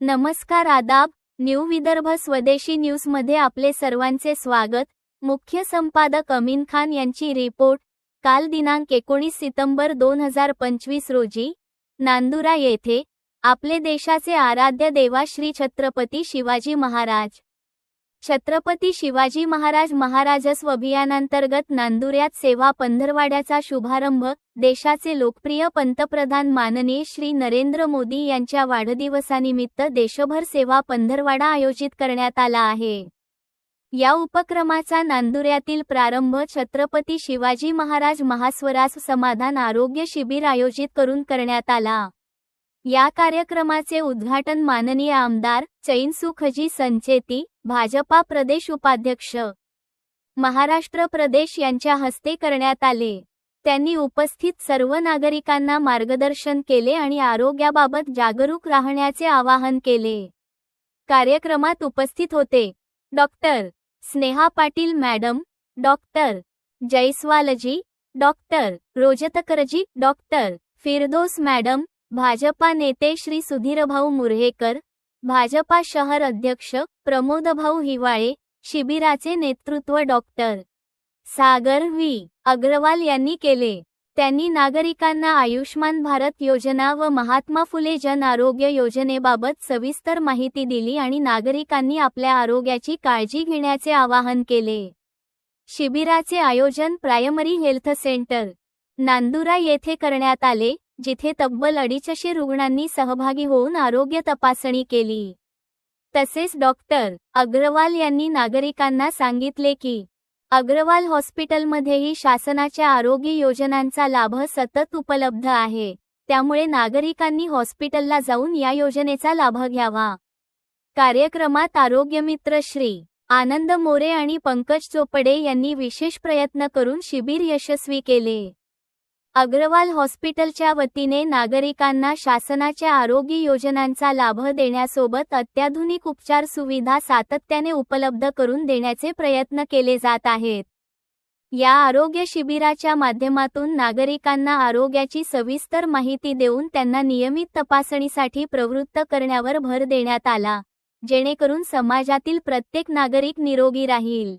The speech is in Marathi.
नमस्कार आदाब न्यू विदर्भ स्वदेशी न्यूजमध्ये आपले सर्वांचे स्वागत. मुख्य संपादक अमीन खान यांची रिपोर्ट. काल दिनांक एकोणीस सितंबर दोन हजार पंचवीस रोजी नांदुरा येथे आपले देशाचे आराध्य देवा श्री छत्रपती शिवाजी महाराज. छत्रपती शिवाजी महाराज महाराजस्व अभियानांतर्गत नांदुऱ्यात सेवा पंधरवाड्याचा शुभारंभ देशाचे लोकप्रिय पंतप्रधान माननीय श्री नरेंद्र मोदी यांच्या वाढदिवसानिमित्त देशभर सेवा पंधरवाडा आयोजित करण्यात आला आहे. या उपक्रमाचा नांदुऱ्यातील प्रारंभ छत्रपती शिवाजी महाराज महास्वरास समाधान आरोग्य शिबिर आयोजित करून करण्यात आला. या कार्यक्रमाचे उद्घाटन माननीय आमदार चैनसुखजी संचेती भाजपा प्रदेश उपाध्यक्ष महाराष्ट्र प्रदेश यांच्या हस्ते करण्यात आले. त्यांनी उपस्थित सर्व नागरिकांना मार्गदर्शन केले आणि आरोग्याबाबत जागरूक राहण्याचे आवाहन केले. कार्यक्रमात उपस्थित होते. Doctor Sneha Patil madam doctor Jaiswalji doctor Rojatkarji doctor Firdos madam Bhajpa नेते श्री सुधीरभाऊ मुर्हेकर भाजपा शहर अध्यक्ष प्रमोदभाऊ हिवाळे शिबिराचे नेतृत्व डॉक्टर सागर व्ही. अग्रवाल यांनी केले. त्यांनी नागरिकांना आयुष्मान भारत योजना व महात्मा फुले जन आरोग्य योजनेबाबत सविस्तर माहिती दिली आणि नागरिकांनी आपल्या आरोग्याची काळजी घेण्याचे आवाहन केले. शिबिराचे आयोजन प्रायमरी हेल्थ सेंटर नांदुरा येथे करण्यात आले. जिथे तब्बल अडीचशे रुग्णांनी सहभागी होऊन आरोग्य तपासणी केली. तसेच डॉक्टर अग्रवाल यांनी नागरिकांना सांगितले की अग्रवाल हॉस्पिटलमध्येही शासनाच्या आरोग्य योजनांचा लाभ सतत उपलब्ध आहे. त्यामुळे नागरिकांनी हॉस्पिटलला जाऊन या योजनेचा लाभ घ्यावा. कार्यक्रमात आरोग्यमित्र श्री. आनंद मोरे आणि पंकज चोपडे यांनी विशेष प्रयत्न करून शिबिर यशस्वी केले. अग्रवाल हॉस्पिटलच्या वतीने नागरिकांना शासनाच्या आरोग्य योजनांचा लाभ देण्यासोबत अत्याधुनिक उपचार सुविधा सातत्याने उपलब्ध करून देण्याचे प्रयत्न केले जात आहेत. या आरोग्य शिबिराच्या माध्यमातून नागरिकांना आरोग्याची सविस्तर माहिती देऊन त्यांना नियमित तपासणीसाठी प्रवृत्त करण्यावर भर देण्यात आला जेणेकरून समाजातील प्रत्येक नागरिक निरोगी राहील.